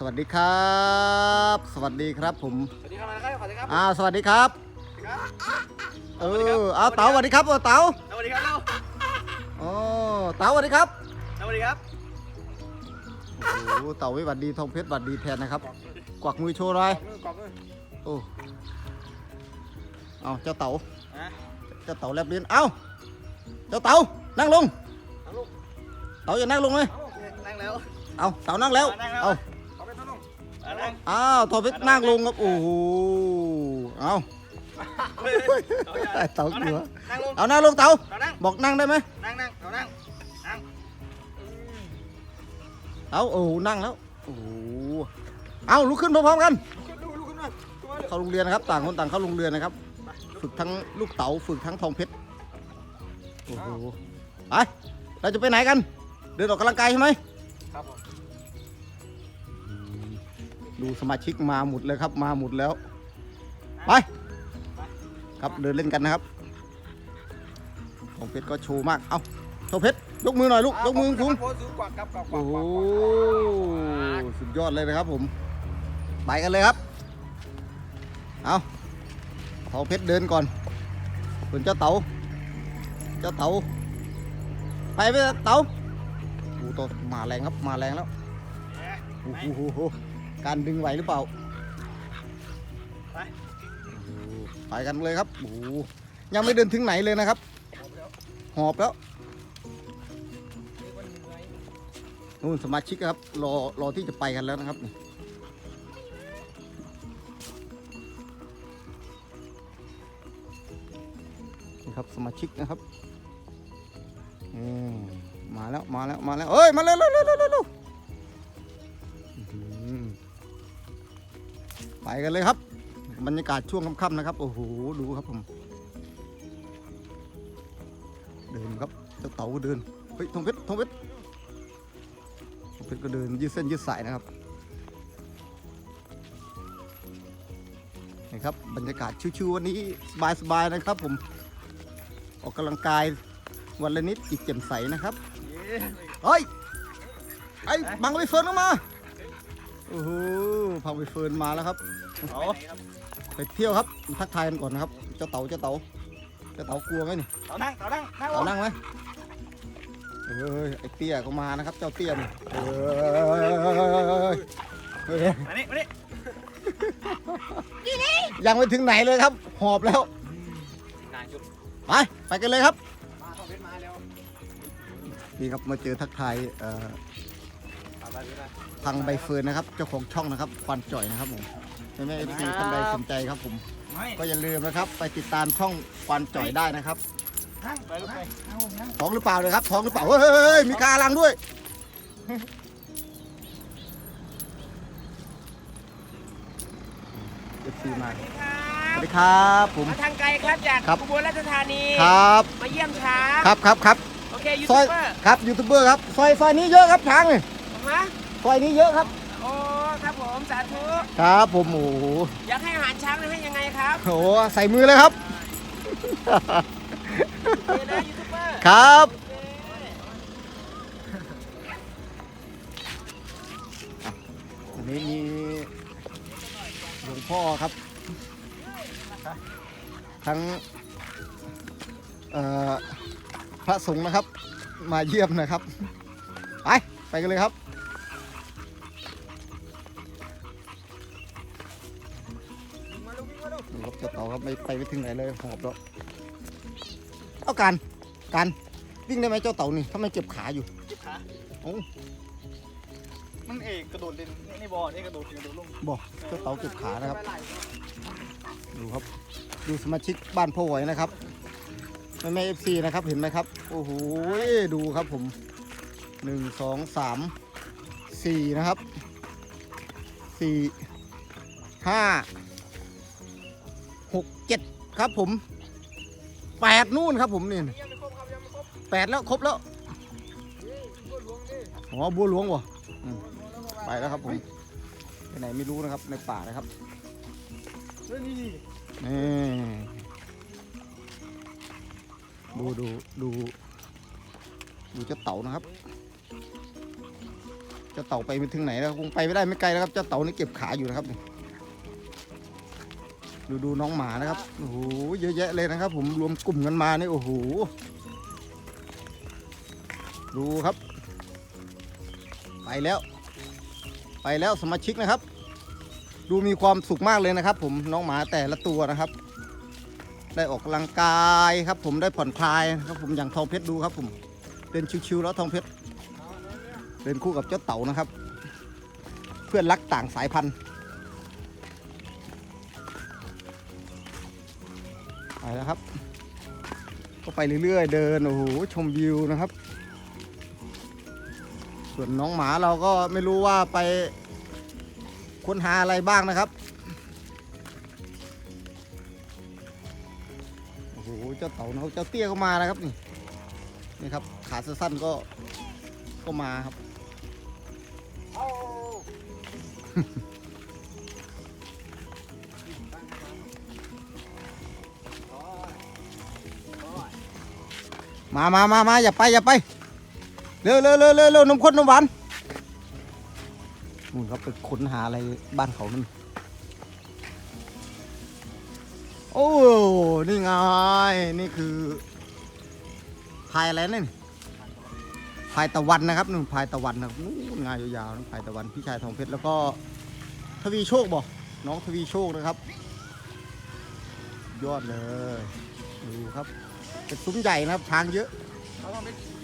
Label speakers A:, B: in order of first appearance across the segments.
A: สวัสดีครับ สวัสดีครับผม
B: สวัสดีครับสวัสดีครับ
A: อ้าวสวัสดีครับ เออเอาเต๋าสวัสดีครับเออเต๋า
B: สวัสดีครับเรา
A: โอ้เต๋าสวัสดีครับ
B: สวัสดีครับ
A: โอ้โหเต๋าไม่หวัดดีทองเพชรหวัดดีแทนนะครับ กวักมือโชว์หน่อย
B: กมือกรอบมือ
A: โอ้เอาเจ้าเต๋า
B: นะ
A: เจ้าเต๋าแลบลิ้นเอ้าเจ้าเต๋านั่งลง
B: เอาลูก
A: เต๋าอย่านั่งลงเลย
B: เอานั่งแล้ว
A: เอาเต๋านั่งแล้ว
B: นั่งแล้ว
A: เอา
B: เอาไปต้นลงเอานั่ง
A: อ้าวทองเพชรนั่งลงครับโอ้โหเอา
B: เฮ้ยเอาอย่า
A: เต๋ากลัว
B: นั่งลง
A: เอานั่งลงเต๋า
B: เอานั่ง
A: บอกนั่งได้ไหม
B: นั่งนั่งเอานั่งนั่ง
A: เอาโอ้โหนั่งแล้วโอ้โหเอาลุกขึ้นพร้อมๆกัน
B: ลุกลุกขึ้นมาลุกมา
A: เข้าโรงเรียนนะครับ ต่างคนต่างเข้าโรงเรียนนะครับ ฝึกทั้งลูกเต๋าฝึกทั้งทองเพชรโอ้โหไปเราจะไปไหนกัน เดินออกกำลังกายใช่ไหม
B: ครับผม
A: ดูสมาชิกมาหมดเลยครับ มาหมดแล้ว ไป ครับเดินเล่นกันนะครับทองเพชรก็โชว์มาก เอ้าทองเพชรยกมือหน่อยลูกยกมือคุ้ง
B: โอ้
A: โหสุดยอดเลยนะครับผม ไปกันเลยครับ เอาเตาเพชรเดินก่อนส่วนเจ้าเต๋าเจ้าเต๋าไปไหมเต๋าโอ้โหตัวมาแรงครับมาแรงแล้วโอ้โห การดึงไหวหรือเปล่า
B: ไป
A: ไปกันเลยครับโอ้โหยังไม่เดินถึงไหนเลยนะครับ หอบแล้วนู่นสมาชิกครับรอรอที่จะไปกันแล้วนะครับนี่นี่ครับสมาชิกนะครับอืมมาแล้วมาแล้วมาแล้วเอ้ยมาแล้วเร็วเร็วเร็ว ไปกันเลยครับ บรรยากาศช่วงค่ำๆนะครับ โอ้โห ดูครับผม เดินครับเจ้าเต๋าก็เดิน เฮ้ยทงเพชรทงเพชรเพชรก็เดินยืดเส้นยืดสายนะครับนี่ครับบรรยากาศชิวๆวันนี้สบายๆนะครับ ผม ออกกำลังกายวันละนิดจิตแจ่มใสนะครับ เฮ้ยไอ้บังไปเฟิร์นออกมา โอ้โหพังไปเฟิร์นมาแล้วครับ
B: เอา
A: ไปเที่ยวครับ ทักทายกันก่อนนะครับ เจ้าเต๋าเจ้าเต๋าเจ้าเต๋ากลัวไหมนี่
B: เอานั่งเอานั่งนั่งล
A: เต๋าง
B: นั่
A: นั่งไหมเอ้ย ไอ้เตี้ยก็มานะครับ เจ้าเตี้ยนี่เอ้ยเอ้ย
B: มานี่มานี่
A: ยังไม่ถึงไหนเลยครับ หอบแล้ว
B: นางจุ๊บ
A: ไป ไปกันเลยครับ
B: มาเข้าเพชรมาแล้ว
A: นี่ครับ มาเจอทักทาย ทางใบเฟิร์นนะครับ เจ้าของช่องนะครับควันจ่อยนะครับผมแม่แม่เอฟซีท่านใดสนใจครับผม
B: ไม่
A: ก็อย่าลืมนะครับ ไปติดตามช่องควันจ่อยได้นะครับ
B: นั่งไปลูกไปนั่งลงนั่ง
A: ท้องหรือเปล่าเลยครับท้องหรือเปล่าเฮ้ยเฮ้ยเฮ้ยมีกาลังด้วยเอฟซีมาสวัสดีครับผม
C: มาทางไกลครับจาก
A: ครับ
C: อุบลราชธานี
A: ครับ
C: มาเยี่ยมช้าง
A: ครับครับครับ
C: โอเคยู
A: ซ
C: ทู
A: อย
C: บเบอร์
A: ครับยูทูบเบอร์ครับซอยซอยนี้เยอะครับช้างเลย
C: ฮะ
A: ซอยนี้เยอะครับ
C: โอ้ครับผมสาธุ
A: ครับผมโอ้โห
C: อยากให้อาหารช้างนะให้ยังไงครับ
A: โอ้โหใส่มือเลยครับ
C: โอเคนะยูทูบเบอร์
A: ครับ
C: โอเค
A: วันนี้มีหลวงพ่อครับ ทั้งเอ่อพระสงฆ์นะครับ มาเยี่ยมนะครับ ไป ไปกันเลยครับ ครับเจ้าเต่าครับไม่ไปไม่ถึงไหนเลยหอบแล้วเอาการการวิ่งได้ไหมเจ้าเต่านี่ถ้าไม่เจ็บขาอยู่
B: ขา
A: โอ้
B: มันเอกกระโดดเล่นนี่บอลนี่กระโดดกระโดดลง
A: บอกเจ้าเต่าเจ็บขานะครับ ดูครับ ดูสมาชิกบ้านพ่อไหวนะครับแม่แม่เอฟซีนะครับเห็นไหมครับ โอ้โหดูครับผมหนึ่งสองสามสี่นะครับสี่ห้า หกเจ็ดครับผมแปดนู่นครับผมนี่แปดแล้วครบแล้ว
B: ห
A: อ๋อบัวหลวงวะไปแล้วครับผมไปไหนไม่รู้นะครับในป่านะครับ
B: นี้
A: นี่ดูดูดูดูเจ้าเต่านะครับเจ้าเต่าไปไปถึงไหนแล้วคงไปไม่ได้ไม่ไกลแล้วครับเจ้าเต่านี่เก็บขาอยู่นะครับนี่ ดูดูน้องหมานะครับโอ้โหเยอะแยะเลยนะครับ ผมรวมกลุ่มกันมานี่โอ้โหดูครับ ไปแล้ว ไปแล้วสมาชิกนะครับ ดูมีความสุขมากเลยนะครับ ผมน้องหมาแต่ละตัวนะครับ ได้ออกกำลังกายครับ ผมได้ผ่อนคลายครับ ผมอย่างทองเพชรดูครับ ผมเดินชิวๆแล้วทองเพชรเดินคู่กับเจ้าเต่านะครับ เพื่อนรักต่างสายพันธุ์ แล้วครับ ก็ไปเรื่อยๆ เดิน โอ้โห ชมวิวนะครับ ส่วนน้องหมาเราก็ไม่รู้ว่าไปค้นหาอะไรบ้างนะครับ โอ้โห เจ้าเต่าเขาเจ้าเตี้ยก็มานะครับนี่ นี่ครับ ขาสั้นๆก็ ก็มาครับ มามามามาอย่าไปอย่าไป เร็วเร็วเร็วเร็วเร็วนมข้นนมหวานนู่นครับไปค้นหาอะไรบ้านเขานั่นโอ้ นี่ไง นี่คือพายอะไรนั่นพายตะวันนะครับนู่นพายตะวันนะนู่นงายยาวๆนั่นพายตะวันพี่ชายทองเพชรแล้วก็ทวีโชคบอกน้องทวีโชคนะครับ ยอดเลย ดูครับ เป็นซุ้มใหญ่นะครับช้างเยอะ
B: เขาต้องไปขี่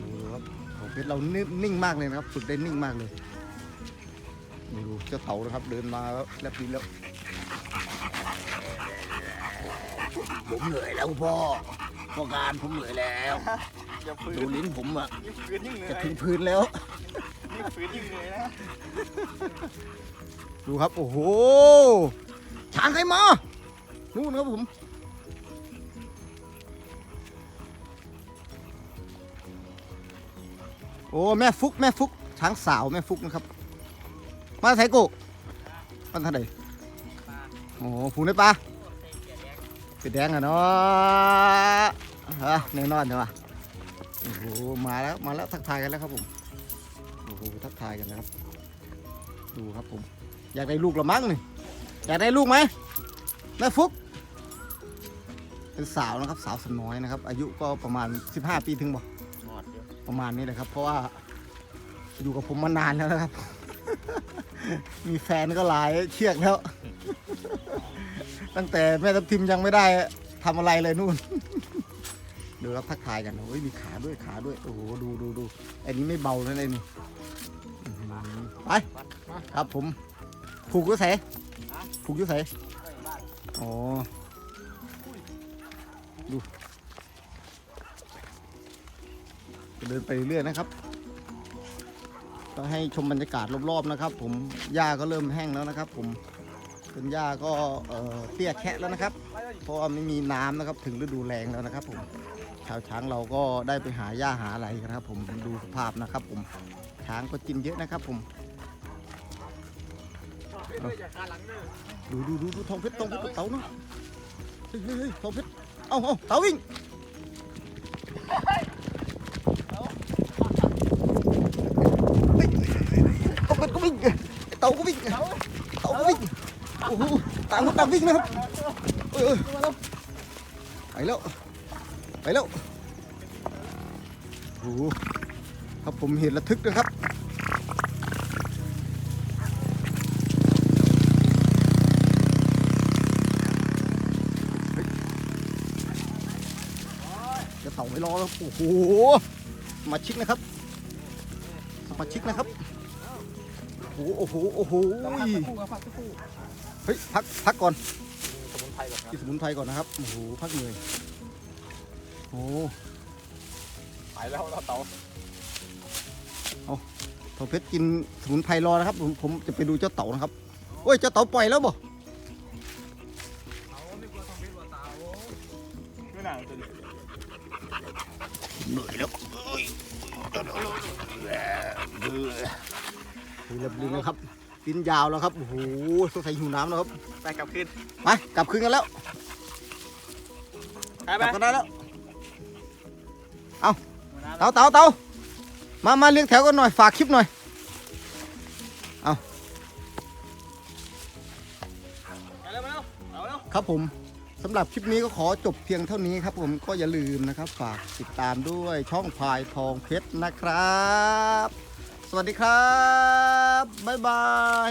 A: ดูครับทองเพชรเรานิ่งนิ่งมากเลยนะครับฝึกได้นิ่งมากเลยดูเจ้าเต่านะครับเดินมาแล้วแลบดินแล้วผมเหนื่อยแล้วพ่อพ่อการผมเหนื่อยแล้ว
B: อย่าฝืน
A: ดูลิ้นผมอะ
B: ยิ่งฝืนยิ่งเหนื่
A: จะ
B: อย
A: ถึงพื้นแล้ว
B: ยิ่งฝืนยิ่งเหนื่อยนะ
A: ดูครับ โอ้โหช้างใครมา นู่นครับผม โอ้แม่ฟุกแม่ฟุกช้างสาวแม่ฟุกนะครับ มาไทยกุมันท่าไหร่โอ้โหผูในปลาเป็ดแดงอะเนาะฮะแน่นอนใช่ปะโอ้โหมาแล้วมาแล้วทักทายกันแล้วครับผมโอ้โหทักทายกันนะครับ ดูครับผม อยากได้ลูกละมั้งนี่อยากได้ลูกไหมแม่ฟุก เป็นสาวนะครับสาวสาวน้อยนะครับ อายุก็ประมาณ 15 ปีถึงบ่ประมาณนี้เลยครับ เพราะว่าอยู่กับผมมานานแล้วนะครับ มีแฟนก็หลายเชือกแล้ว ตั้งแต่แม่ทับทิมยังไม่ได้ทำอะไรเลยนู่น ดูครับทักทายกันโอ้ยมีขาด้วยขาด้วย โอ้โหดูดูดูอันนี้ไม่เบานะเลยนี่อื้อหือไปครับผม ผูกอยุใสผูกอยุใสอ๋อ ดูเดินไปเรื่อยๆนะครับก็ให้ชมบรรยากาศรอบๆนะครับ ผมหญ้าก็เริ่มแห้งแล้วนะครับ ผมเป็นหญ้าก็เตี้ยแคะแล้วนะครับ เพราะว่าไม่มีน้ำนะครับ ถึงฤดูแรงแล้วนะครับ ผมชาวช้างเราก็ได้ไปหาหญ้าหาอะไรกันครับ ผมดูสภาพนะครับ ผมช้างก็กินเยอะนะครับ ผม
B: ดู
A: ดูดูดูทองเพชรทองเพชรเต่าเนาะเฮ้ยเฮ้ยเฮ้ยทองเพชร เอาเอาเต่าวิ่งเฮ้ยทองเพชรก็วิ่งเต่าก็วิ่งเต่าก็วิ่งโอ้โหต่างคนต่างวิ่งนะครับเอ้ยเอ้ยไปแล้วไปแล้วโอ้โหครับผมเห็นระทึกนะครับ จะเต่าไม่รอแล้วโอ้โหสมาชิกนะครับสมาชิกนะครับโอ้โหโอ้โหโอ้โห
B: เราพักสักครู่ครับพักสักครู่
A: เฮ้ยพักพักก่อน
B: สมุนไพรก่อนครับ
A: กินสมุนไพรก่อนนะครับโอ้โหพักเหนื่อยโอ้โห
B: ไปแล้วเราเต่า
A: ทองเพชรกินสมุนไพรรอนะครับผมผมจะไปดูเจ้าเต่านะครับโอ้ยเจ้าเต่าปล่อยแล้วบ่ เหนื่อยแล้วเอ้ยเบื่อเรียบร้อยนะครับกินยาวแล้วครับโอ้โหสงสัยหิวน้ำแล้วครับ
B: ไปกลับคืน
A: ไปกลับคืนกันแล้ว
B: ไป
A: ก
B: ไป
A: ลับกันได้แล้วเอาเตาเตาเตามามาเลี้ยงแถวกันหน่อยฝากคลิปหน่อยเอา
B: ไปแล้วมาแล้วเอาแล้ว
A: ครับผม สำหรับคลิปนี้ก็ขอจบเพียงเท่านี้ครับ ผมก็อย่าลืมนะครับ ฝากติดตามด้วยช่องพายทองเพชรนะครับ สวัสดีครับ บ๊ายบาย